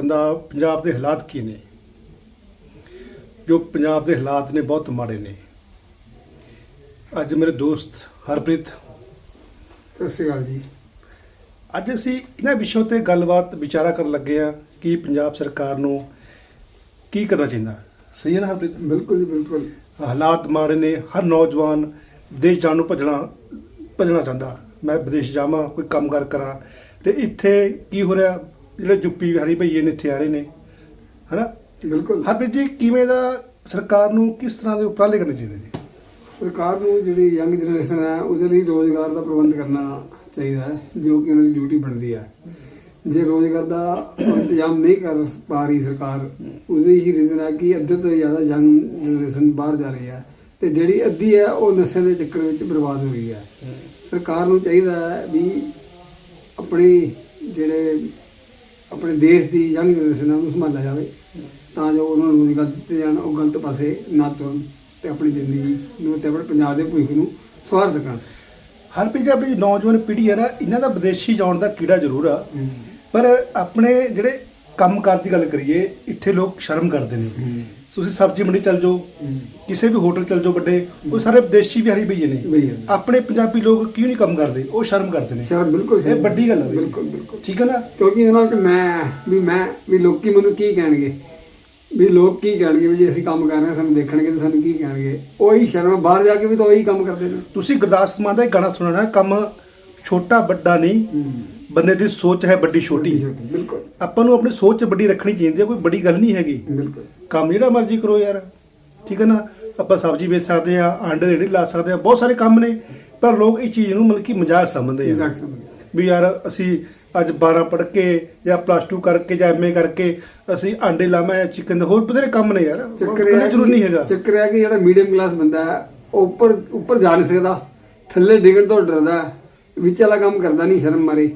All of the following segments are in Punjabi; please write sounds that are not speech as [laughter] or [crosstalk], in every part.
ਬੰਦਾ ਪੰਜਾਬ ਦੇ ਹਾਲਾਤ ਕੀ ਨੇ? ਜੋ ਪੰਜਾਬ ਦੇ ਹਾਲਾਤ ਨੇ ਬਹੁਤ ਮਾੜੇ ਨੇ। ਅੱਜ ਮੇਰੇ ਦੋਸਤ ਹਰਪ੍ਰੀਤ। ਸਤਿ ਸ਼੍ਰੀ ਅਕਾਲ ਜੀ। ਅੱਜ ਅਸੀਂ ਇਹਨਾਂ ਵਿਸ਼ੇ ਤੇ ਗੱਲਬਾਤ ਵਿਚਾਰਾ ਕਰਨ ਲੱਗੇ ਆ ਕਿ ਪੰਜਾਬ ਸਰਕਾਰ ਨੂੰ ਕੀ ਕਰਨਾ ਚਾਹੀਦਾ। ਸਹੀ ਹੈ ਨਾ ਹਰਪ੍ਰੀਤ? ਬਿਲਕੁਲ ਜੀ ਬਿਲਕੁਲ। ਹਾਲਾਤ ਮਾੜੇ ਨੇ ਹਰ ਨੌਜਵਾਨ ਦੇਸ਼ ਜਾਣ ਨੂੰ ਭੱਜਣਾ ਭੱਜਣਾ ਚਾਹੁੰਦਾ। ਮੈਂ ਵਿਦੇਸ਼ ਜਾਵਾਂ ਕੋਈ ਕੰਮਕਾਰ ਕਰਾਂ। ਤੇ ਇੱਥੇ ਕੀ ਹੋ ਰਿਹਾ? ਜਿਹੜੇ ਯੂਪੀ ਬਿਹਾਰੀ ਭਈਏ ਨੇ ਇੱਥੇ ਆ ਰਹੇ ਨੇ ਹਨਾ? ਬਿਲਕੁਲ। ਹਰਪ੍ਰੀਤ ਜੀ ਕਿਵੇਂ ਦਾ ਸਰਕਾਰ ਨੂੰ ਕਿਸ ਤਰ੍ਹਾਂ ਦੇ ਉਪਰਾਲੇ ਕਰਨੇ ਚਾਹੀਦੇ ਨੇ? ਸਰਕਾਰ ਨੂੰ ਜਿਹੜੀ ਯੰਗ ਜਨਰੇਸ਼ਨ ਹੈ ਉਹਦੇ ਲਈ ਰੋਜ਼ਗਾਰ ਦਾ ਪ੍ਰਬੰਧ ਕਰਨਾ ਚਾਹੀਦਾ ਹੈ ਜੋ ਕਿ ਉਹਨਾਂ ਦੀ ਡਿਊਟੀ ਬਣਦੀ ਹੈ। ਜੇ ਰੋਜ਼ਗਾਰ ਦਾ ਇੰਤਜ਼ਾਮ ਨਹੀਂ ਕਰ ਪਾ ਰਹੀ ਸਰਕਾਰ ਉਹਦੇ ਹੀ ਰੀਜ਼ਨ ਹੈ ਕਿ ਅੱਧੇ ਤੋਂ ਜ਼ਿਆਦਾ ਯੰਗ ਜਨਰੇਸ਼ਨ ਬਾਹਰ ਜਾ ਰਹੀ ਹੈ ਤੇ ਜਿਹੜੀ ਅੱਧੀ ਹੈ ਉਹ ਨਸ਼ੇ ਦੇ ਚੱਕਰ ਵਿੱਚ ਬਰਬਾਦ ਹੋ ਰਹੀ ਹੈ। ਸਰਕਾਰ ਨੂੰ ਚਾਹੀਦਾ ਹੈ ਵੀ ਆਪਣੀ ਜਿਹੜੇ ਆਪਣੇ ਦੇਸ਼ ਦੀ ਯੰਗ ਜਨਰੇਸ਼ਨ ਉਹਨੂੰ ਸੰਭਾਲਿਆ ਜਾਵੇ ਤਾਂ ਜੋ ਉਹਨਾਂ ਨੂੰ ਰੋਜ਼ਗਾਰ ਦਿੱਤੇ ਜਾਣ ਉਹ ਗਲਤ ਪਾਸੇ ਨਾ ਤੁਰਨ ਤੇ ਆਪਣੀ ਜ਼ਿੰਦਗੀ ਨੂੰ ਤੇ ਆਪਣੇ ਪੰਜਾਬ ਦੇ ਭਵਿੱਖ ਨੂੰ ਸਵਾਰ ਸਕਣ। ਹਰਪ੍ਰੀਤ ਜੀ ਆਪਣੀ ਨੌਜਵਾਨ ਪੀੜ੍ਹੀ ਹੈ ਨਾ ਇਹਨਾਂ ਦਾ ਵਿਦੇਸ਼ੀ ਜਾਣ ਦਾ ਕੀੜਾ ਜ਼ਰੂਰ ਆ। ਪਰ ਆਪਣੇ ਜਿਹੜੇ ਕੰਮਕਾਰ ਦੀ ਗੱਲ ਕਰੀਏ ਇੱਥੇ ਲੋਕ ਸ਼ਰਮ ਕਰਦੇ ਨੇ। ਤੁਸੀਂ ਸਬਜ਼ੀ ਮੰਡੀ ਚੱਲ ਜਾਓ ਕਿਸੇ ਵੀ ਹੋਟਲ ਚੱਲ ਜਾਓ ਵੱਡੇ ਉਹ ਸਾਰੇ ਵਿਦੇਸ਼ੀ ਵਿਹਾਰੀ ਭਈਏ ਨੇ। ਭਈਏ ਨੇ। ਆਪਣੇ ਪੰਜਾਬੀ ਲੋਕ ਕਿਉਂ ਨਹੀਂ ਕੰਮ ਕਰਦੇ? ਉਹ ਸ਼ਰਮ ਕਰਦੇ ਨੇ। ਸ਼ਰਮ ਬਿਲਕੁਲ ਸਹੀ। ਇਹ ਵੱਡੀ ਗੱਲ ਹੈ ਬਈ। ਬਿਲਕੁਲ ਬਿਲਕੁਲ। ਠੀਕ ਹੈ ਨਾ? ਕਿਉਂਕਿ ਉਹਨਾਂ ਵਿੱਚ ਮੈਂ ਵੀ ਮੈਂ ਵੀ ਲੋਕੀ ਮੈਨੂੰ ਕੀ ਕਹਿਣਗੇ? ਵੀ ਲੋਕ ਕੀ ਕਹਿਣਗੇ? ਵੀ ਜੇ ਅਸੀਂ ਕੰਮ ਕਰ ਰਹੇ ਹਾਂ ਸਾਨੂੰ ਦੇਖਣਗੇ ਤਾਂ ਸਾਨੂੰ ਕੀ ਕਹਿਣਗੇ? ਉਹੀ ਸ਼ਰਮ ਬਾਹਰ ਜਾ ਕੇ ਵੀ ਤਾਂ ਉਹੀ ਕੰਮ ਕਰਦੇ ਨੇ। ਤੁਸੀਂ ਗੁਰਦਾਸ ਮਾਨ ਦਾ ਇੱਕ ਗਾਣਾ ਸੁਣਨਾ ਕੰਮ ਛੋਟਾ ਵੱਡਾ ਨਹੀਂ ਬੰਦੇ ਦੀ ਸੋਚ ਹੈ ਵੱਡੀ ਛੋਟੀ ਬਿਲਕੁਲ। ਆਪਾਂ ਨੂੰ ਆਪਣੀ ਸੋਚ ਵੱਡੀ ਰੱਖਣੀ ਚਾਹੀਦੀ ਹੈ ਕੋਈ ਵੱਡੀ ਗੱਲ ਨਹੀਂ ਹੈਗੀ। ਬਿਲਕੁਲ। ਕੰਮ ਜਿਹੜਾ ਮਰਜ਼ੀ ਕਰੋ ਯਾਰ। ਠੀਕ ਹੈ ਨਾ? ਆਪਾਂ ਸਬਜ਼ੀ ਵੇਚ ਸਕਦੇ ਆ ਆਂਡੇ ਦੇ ਰੇਹੜੀ ਲਾ ਸਕਦੇ ਆ ਬਹੁਤ ਸਾਰੇ ਕੰਮ ਨੇ। ਪਰ ਲੋਕ ਇਹ ਚੀਜ਼ ਨੂੰ ਮਤਲਬ ਕਿ ਮਜ਼ਾਕ ਸਮਝਦੇ ਆ। ਵੀ ਯਾਰ ਅਸੀਂ ਅੱਜ 12 ਪੜ੍ਹ ਕੇ ਜਾਂ ਪਲੱਸ 2 ਕਰਕੇ ਜਾਂ ਐਮਏ ਕਰਕੇ ਅਸੀਂ ਆਂਡੇ ਲਾਵਾਂ ਜਾਂ ਚਿਕਨ ਦੇ ਹੋਰ ਬਥੇਰੇ ਕੰਮ ਨੇ ਯਾਰ। ਚੱਕਰ ਇਹ ਜ਼ਰੂਰੀ ਨਹੀਂ ਹੈਗਾ। ਚੱਕਰ ਹੈ ਕਿ ਜਿਹੜਾ ਮੀਡੀਅਮ ਕਲਾਸ ਬੰਦਾ ਹੈ ਉਹ ਉੱਪਰ ਉੱਪਰ ਜਾ ਨਹੀਂ ਸਕਦਾ। ਥੱਲੇ ਡਿੱਗਣ ਤੋਂ ਡਰਦਾ ਹੈ। ਵਿੱਚ ਵਾਲਾ ਕੰਮ ਕਰਦਾ ਨਹੀਂ ਸ਼ਰਮ ਮਾਰੇ।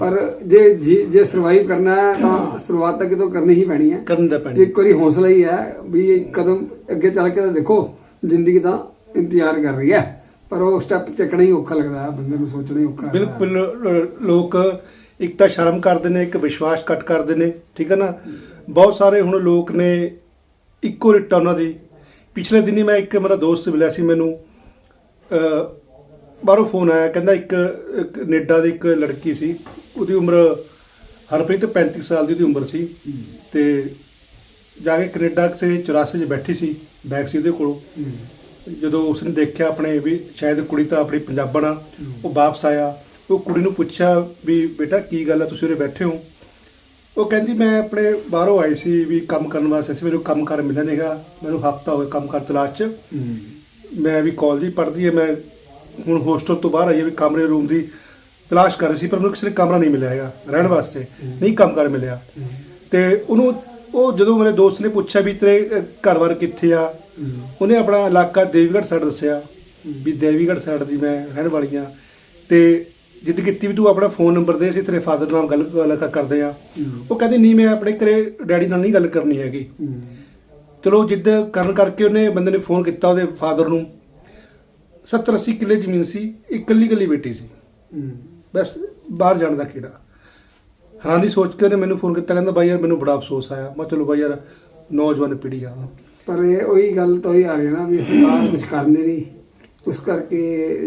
ਪਰ ਜੇ ਜੀ- ਜੇ ਸਰਵਾਈਵ ਕਰਨਾ ਹੈ ਤਾਂ ਸ਼ੁਰੂਆਤ ਤਾਂ ਕਿਤੋਂ ਕਰਨੀ ਹੀ ਪੈਣੀ ਹੈ। ਕਰਨ ਦਾ ਪੈਣੀ। ਇੱਕ ਵਾਰੀ ਹੌਸਲਾ ਹੀ ਹੈ ਵੀ ਇੱਕ ਕਦਮ ਅੱਗੇ ਚੱਲ ਕੇ ਤਾਂ ਦੇਖੋ ਜ਼ਿੰਦਗੀ ਤਾਂ ਇੰਤਜ਼ਾਰ ਕਰ ਰਹੀ ਹੈ। ਪਰ ਉਹ ਸਟੈਪ ਚੱਕਣਾ ਹੀ ਔਖਾ ਲੱਗਦਾ ਹੈ ਬੰਦੇ ਨੂੰ ਸੋਚਣਾ ਹੀ ਔਖਾ ਲੱਗਦਾ ਹੈ। ਬਿਲਕੁਲ ਅ, ਲੋਕ ਇੱਕ ਤਾਂ ਸ਼ਰਮ ਕਰਦੇ ਨੇ ਇੱਕ ਵਿਸ਼ਵਾਸ ਘੱਟ ਕਰਦੇ ਨੇ ਠੀਕ ਹੈ ਨਾ? ਬਹੁਤ ਸਾਰੇ ਹੁਣ ਲੋਕ ਨੇ ਇੱਕੋ ਰਿਟਾ ਉਹਨਾਂ ਦੀ। ਪਿਛਲੇ ਦਿਨੀ ਮੈਂ ਇੱਕ ਮੇਰਾ ਦੋਸਤ ਮਿਲਿਆ ਸੀ ਮੈਨੂੰ ਅ, ਬਾਹਰੋਂ ਫੋਨ ਆਇਆ ਕਹਿੰਦਾ ਇੱਕ ਕੈਨੇਡਾ ਦੀ ਇੱਕ ਲੜਕੀ ਸੀ ਉਹਦੀ ਉਮਰ ਹਰਪ੍ਰੀਤ 35 ਸਾਲ ਦੀ ਉਹਦੀ ਉਮਰ ਸੀ ਤੇ ਜਾ ਕੇ ਕੈਨੇਡਾ ਕਿਸੇ ਚੁਰਾਸੇ 'ਚ ਬੈਠੀ ਸੀ ਬੈਗ ਸੀ ਉਹਦੇ ਕੋਲ। ਜਦੋਂ ਉਸਨੇ ਦੇਖਿਆ ਆਪਣੇ ਵੀ ਸ਼ਾਇਦ ਕੁੜੀ ਤਾਂ ਆਪਣੀ ਪੰਜਾਬਣ ਆ ਉਹ ਵਾਪਸ ਆਇਆ ਉਹ ਕੁੜੀ ਨੂੰ ਪੁੱਛਿਆ ਵੀ ਬੇਟਾ ਕੀ ਗੱਲ ਆ? ਤੁਸੀਂ ਉਰੇ ਬੈਠੇ ਹੋ? ਉਹ ਕਹਿੰਦੀ ਮੈਂ ਆਪਣੇ ਬਾਹਰੋਂ ਆਈ ਸੀ ਵੀ ਕੰਮ ਕਰਨ ਵਾਸਤੇ ਸੀ ਮੈਨੂੰ ਕੰਮ ਕਰ ਮਿਲਿਆ ਨਹੀਂਗਾ ਮੈਨੂੰ ਹਫਤਾ ਹੋ ਗਿਆ ਕੰਮ ਕਰ ਤਲਾਸ਼ 'ਚ। ਮੈਂ ਵੀ ਕਾਲਜ ਹੀ ਪੜ੍ਹਦੀ ਹੈ ਮੈਂ ਹੁਣ ਹੋਸਟਲ ਤੋਂ ਬਾਹਰ ਆਈ ਹਾਂ ਵੀ ਕਮਰੇ ਰੂਮ ਦੀ ਤਲਾਸ਼ ਕਰ ਰਹੀ ਸੀ ਪਰ ਮੈਨੂੰ ਕਿਸੇ ਨੇ ਕਮਰਾ ਨਹੀਂ ਮਿਲਿਆ ਹੈਗਾ ਰਹਿਣ ਵਾਸਤੇ ਨਹੀਂ ਕੰਮ ਕਰ ਮਿਲਿਆ ਤੇ ਉਹਨੂੰ ਉਹ ਜਦੋਂ ਮੇਰੇ ਦੋਸਤ ਨੇ ਪੁੱਛਿਆ ਵੀ ਤੇਰੇ ਘਰ-ਬਾਰ ਕਿੱਥੇ ਆ। ਉਹਨੇ ਆਪਣਾ ਇਲਾਕਾ ਦੇਵੀਗੜ੍ਹ ਸਾਈਡ ਦੱਸਿਆ ਵੀ ਦੇਵੀਗੜ੍ਹ ਸਾਈਡ ਦੀ ਮੈਂ ਰਹਿਣ ਵਾਲੀ ਆ ਤੇ ਜਿੱਦ ਕੀਤੀ ਵੀ ਤੂੰ ਆਪਣਾ ਫੋਨ ਨੰਬਰ ਦੇ ਅਸੀਂ ਤੇਰੇ ਫਾਦਰ ਨਾਲ ਗੱਲ ਕਰਦੇ ਆ। ਉਹ ਕਹਿੰਦੀ ਨਹੀਂ ਮੈਂ ਆਪਣੇ ਘਰੇ ਡੈਡੀ ਨਾਲ ਨਹੀਂ ਗੱਲ ਕਰਨੀ ਹੈਗੀ। ਚਲੋ ਜਿੱਦ ਕਰਨ ਕਰਕੇ ਉਹਨੇ ਬੰਦੇ ਨੇ ਫੋਨ ਕੀਤਾ ਉਹਦੇ ਫਾਦਰ ਨੂੰ 70 80 ਕਿੱਲੇ ਜ਼ਮੀਨ ਸੀ ਇਕੱਲੀ ਇਕੱਲੀ ਬੇਟੀ ਸੀ। ਬਸ ਬਾਹਰ ਜਾਣ ਦਾ ਕੀੜਾ। ਹੈਰਾਨੀ ਸੋਚ ਕੇ ਉਹਨੇ ਮੈਨੂੰ ਫੋਨ ਕੀਤਾ ਕਹਿੰਦਾ ਬਾਈ ਯਾਰ ਮੈਨੂੰ ਬੜਾ ਅਫਸੋਸ ਆਇਆ। ਮੈਂ ਚਲੋ ਬਾਈ ਯਾਰ ਨੌਜਵਾਨ ਪੀੜ੍ਹੀ ਆ। ਪਰ ਇਹ ਉਹੀ ਗੱਲ ਤੋਂ ਹੀ ਆ ਰਹੀ ਹੈ ਨਾ ਵੀ ਸਰਕਾਰ ਕੁਝ ਕਰ ਨਹੀਂ। ਉਸ ਕਰਕੇ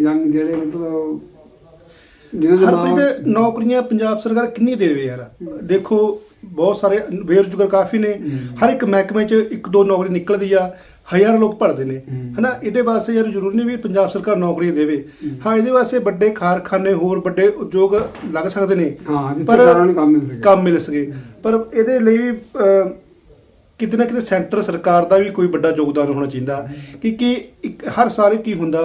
ਯੰਗ ਜਿਹੜੇ ਮਤਲਬ ਜਿਹਨਾਂ ਦੇ ਨੌਕਰੀਆਂ ਪੰਜਾਬ ਸਰਕਾਰ ਕਿੰਨੀ ਦੇਵੇ ਯਾਰ? ਦੇਖੋ ਬਹੁਤ ਸਾਰੇ ਬੇਰੁਜ਼ਗਾਰ ਕਾਫੀ ਨੇ। ਹਰ ਇੱਕ ਮਹਿਕਮੇ 'ਚ ਇੱਕ ਦੋ ਨੌਕਰੀ ਨਿਕਲਦੀ ਆ। ਹਜ਼ਾਰਾਂ ਲੋਕ ਭਰਦੇ ਨੇ। ਹਨਾ? ਇਹਦੇ ਵਾਸਤੇ ਯਾਰ ਜ਼ਰੂਰੀ ਨਹੀਂ ਵੀ ਪੰਜਾਬ ਸਰਕਾਰ ਨੌਕਰੀ ਦੇਵੇ। ਹਾਂ। ਇਹਦੇ ਵਾਸਤੇ ਵੱਡੇ ਕਾਰਖਾਨੇ ਹੋਰ ਵੱਡੇ ਉਦਯੋਗ ਲੱਗ ਸਕਦੇ ਨੇ। ਹਾਂ ਜਿੱਥੇ ਪਰ ਸਾਰਿਆਂ ਨੂੰ ਕੰਮ ਮਿਲ ਸਕੇ। ਕੰਮ ਮਿਲ ਸਕੇ। ਪਰ ਇਹਦੇ ਲਈ ਵੀ ਕਿਤੇ ਨਾ ਕਿਤੇ ਸੈਂਟਰ ਸਰਕਾਰ ਦਾ ਵੀ ਕੋਈ ਵੱਡਾ ਯੋਗਦਾਨ ਹੋਣਾ ਚਾਹੀਦਾ। ਕਿ ਕਿ ਹਰ ਸਾਲ ਕੀ ਹੁੰਦਾ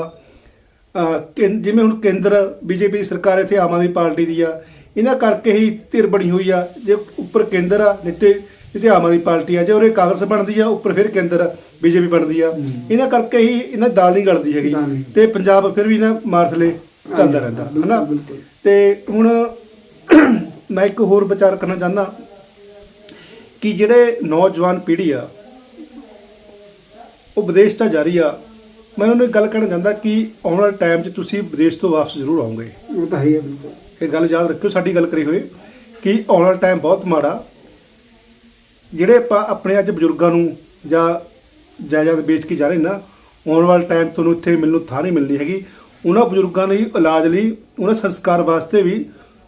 ਜਿਵੇਂ ਹੁਣ ਕੇਂਦਰ ਬੀਜੇਪੀ ਦੀ ਸਰਕਾਰ ਇੱਥੇ ਆਮ ਆਦਮੀ ਪਾਰਟੀ ਦੀ ਆ ਇਹਨਾਂ ਕਰਕੇ ਹੀ ਧਿਰ ਬਣੀ ਹੋਈ ਆ। ਜੇ ਉੱਪਰ ਕੇਂਦਰ ਆ ਨਿੱਤੇ ਜਿੱਥੇ ਆਮ ਆਦਮੀ ਪਾਰਟੀ ਆ ਜੇ ਉਰੇ ਕਾਂਗਰਸ ਬਣਦੀ ਆ ਉੱਪਰ ਫਿਰ ਕੇਂਦਰ ਬੀਜੇਪੀ ਬਣਦੀ ਆ। ਹੂੰ। ਇਹਨਾਂ ਕਰਕੇ ਹੀ ਇਹਨਾਂ ਦਾਲ ਨਹੀਂ ਗਲਦੀ ਹੈਗੀ। ਤੇ ਪੰਜਾਬ ਫਿਰ ਵੀ ਨਾ ਮਾਰ ਥਲੇ ਚੱਲਦਾ ਰਹਿੰਦਾ ਹਨਾ? ਬਿਲਕੁਲ। ਤੇ ਹੁਣ [clears throat] ਮੈਂ ਇੱਕ ਹੋਰ ਵਿਚਾਰ ਕਰਨਾ ਚਾਹੁੰਦਾ ਕਿ ਜਿਹੜੇ ਨੌਜਵਾਨ ਪੀੜ੍ਹੀ ਆ ਉਹ ਵਿਦੇਸ਼ ਤਾਂ ਜਾ ਰਹੀ ਆ। ਮੈਂ ਉਹਨਾਂ ਨੂੰ ਇੱਕ ਗੱਲ ਕਹਿਣਾ ਚਾਹੁੰਦਾ ਕਿ ਆਉਣ ਵਾਲੇ ਟਾਈਮ 'ਚ ਤੁਸੀਂ ਵਿਦੇਸ਼ ਤੋਂ ਵਾਪਸ ਜ਼ਰੂਰ ਆਓਗੇ। ਉਹ ਤਾਂ ਹੈ ਹੀ ਹੈ ਬਿਲਕੁਲ। ਇਹ ਗੱਲ ਯਾਦ ਰੱਖਿਓ ਸਾਡੀ ਗੱਲ ਕਰੀ ਹੋਏ ਕਿ ਆਉਣ ਵਾਲਾ ਟਾਈਮ ਬਹੁਤ ਮਾੜਾ। ਜਿਹੜੇ ਆਪਾਂ ਆਪਣੇ ਅੱਜ ਬਜ਼ੁਰਗਾਂ ਨੂੰ ਜਾਂ ਜਾਇਦਾਦ ਵੇਚ ਕੇ ਜਾ ਰਹੇ ਨਾ ਆਉਣ ਵਾਲੇ ਟਾਈਮ ਤੁਹਾਨੂੰ ਇੱਥੇ ਮੈਨੂੰ ਥਾਂ ਨਹੀਂ ਮਿਲਣੀ ਹੈਗੀ। ਉਹਨਾਂ ਬਜ਼ੁਰਗਾਂ ਲਈ ਇਲਾਜ ਲਈ ਉਹਨਾਂ ਸੰਸਕਾਰ ਵਾਸਤੇ ਵੀ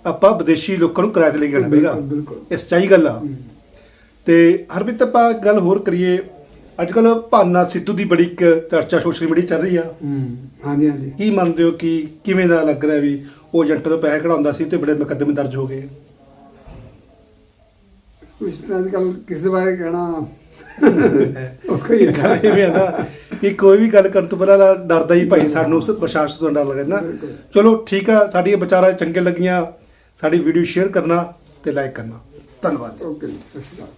ਆਪਾਂ ਵਿਦੇਸ਼ੀ ਲੋਕਾਂ ਨੂੰ ਕਿਰਾਏ ਤੇ ਲੈ ਕੇ ਪਏਗਾ। ਬਿਲਕੁਲ। ਇਹ ਸੱਚਾਈ ਗੱਲ ਆ। ਤੇ ਹਰਪ੍ਰੀਤ ਆਪਾਂ ਗੱਲ ਹੋਰ ਕਰੀਏ। ਅੱਜ ਕੱਲ ਭਾਨਾ ਸਿੱਧੂ ਦੀ ਬੜੀ ਇੱਕ ਚਰਚਾ ਸੋਸ਼ਲ ਮੀਡੀਆ ਚੱਲ ਰਹੀ ਆ। ਹਾਂਜੀ ਹਾਂਜੀ। ਕੀ ਮੰਨਦੇ ਹੋ ਕਿ ਕਿਵੇਂ ਦਾ ਲੱਗ ਰਿਹਾ ਵੀ ਉਹ ਏਜੰਟ ਤੋਂ ਪੈਸੇ ਕਢਾਉਂਦਾ ਸੀ ਤੇ ਬੜੇ ਮੁਕੱਦਮੇ ਦਰਜ ਹੋ ਗਏ? ਕੁਝ ਅੱਜ ਕੱਲ ਕਿਸ ਦੇ ਬਾਰੇ ਕਹਿਣਾ? ਔਖਾ ਹੀ ਹੈ। ਇਵੇਂ ਆ ਨਾ ਕਿ ਕੋਈ ਵੀ ਗੱਲ ਕਰਨ ਤੋਂ ਪਹਿਲਾਂ ਡਰਦਾ ਹੀ ਭਾਈ ਸਾਨੂੰ ਪ੍ਰਸ਼ਾਸਨ ਤੋਂ ਡਰ ਲੱਗਦਾ ਨਾ। ਚਲੋ ਠੀਕ ਆ ਸਾਡੀਆਂ ਵਿਚਾਰਾਂ ਚੰਗੇ ਲੱਗੀਆਂ। ਸਾਡੀ ਵੀਡੀਓ ਸ਼ੇਅਰ ਕਰਨਾ ਤੇ ਲਾਈਕ ਕਰਨਾ। ਧੰਨਵਾਦ। ਓਕੇ ਸਤਿ ਸ਼੍ਰੀ ਅਕਾਲ।